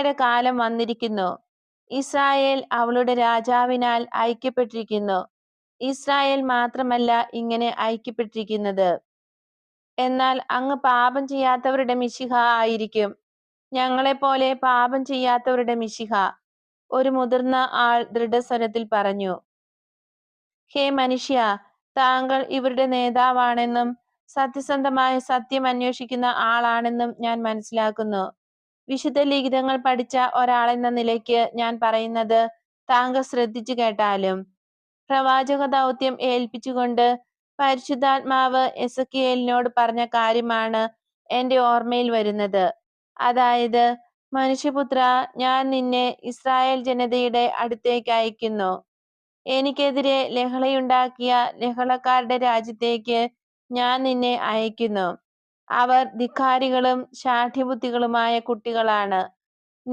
മിശിഹായുടെ കാലം വന്നിരിക്കുന്നു. ഇസ്രായേൽ അവളുടെ രാജാവിനാൽ ഐക്യപ്പെട്ടിരിക്കുന്നു. ഇസ്രായേൽ മാത്രമല്ല ഇങ്ങനെ ഐക്യപ്പെട്ടിരിക്കുന്നത്. എന്നാൽ അങ്ങ് പാപം ചെയ്യാത്തവരുടെ മിശിഹ ആയിരിക്കും. ഞങ്ങളെപ്പോലെ പാപം ചെയ്യാത്തവരുടെ മിശിഹ. ഒരു മുതിർന്ന ആൾ ദൃഢസ്വരത്തിൽ പറഞ്ഞു. ഹേ മനുഷ്യ താങ്കൾ ഇവരുടെ നേതാവാണെന്നും സത്യസന്ധമായ സത്യം അന്വേഷിക്കുന്ന ആളാണെന്നും ഞാൻ മനസ്സിലാക്കുന്നു. വിശുദ്ധ ലിഖിതങ്ങൾ പഠിച്ച ഒരാളെന്ന നിലയ്ക്ക് ഞാൻ പറയുന്നത് താങ്കൾ ശ്രദ്ധിച്ചു കേട്ടാലും. പ്രവാചക ദൗത്യം ഏൽപ്പിച്ചുകൊണ്ട് പരിശുദ്ധാത്മാവ് എസക്കിയേലിനോട് പറഞ്ഞ കാര്യമാണ് എന്റെ ഓർമ്മയിൽ വരുന്നത്. അതായത് മനുഷ്യപുത്ര ഞാൻ നിന്നെ ഇസ്രായേൽ ജനതയുടെ അടുത്തേക്ക് അയക്കുന്നു. എനിക്കെതിരെ ലഹളയുണ്ടാക്കിയ ലഹളക്കാരുടെ രാജ്യത്തേക്ക് ഞാൻ നിന്നെ അയക്കുന്നു. അവർ ധിക്കാരികളും ശാഠ്യബുദ്ധികളുമായ കുട്ടികളാണ്.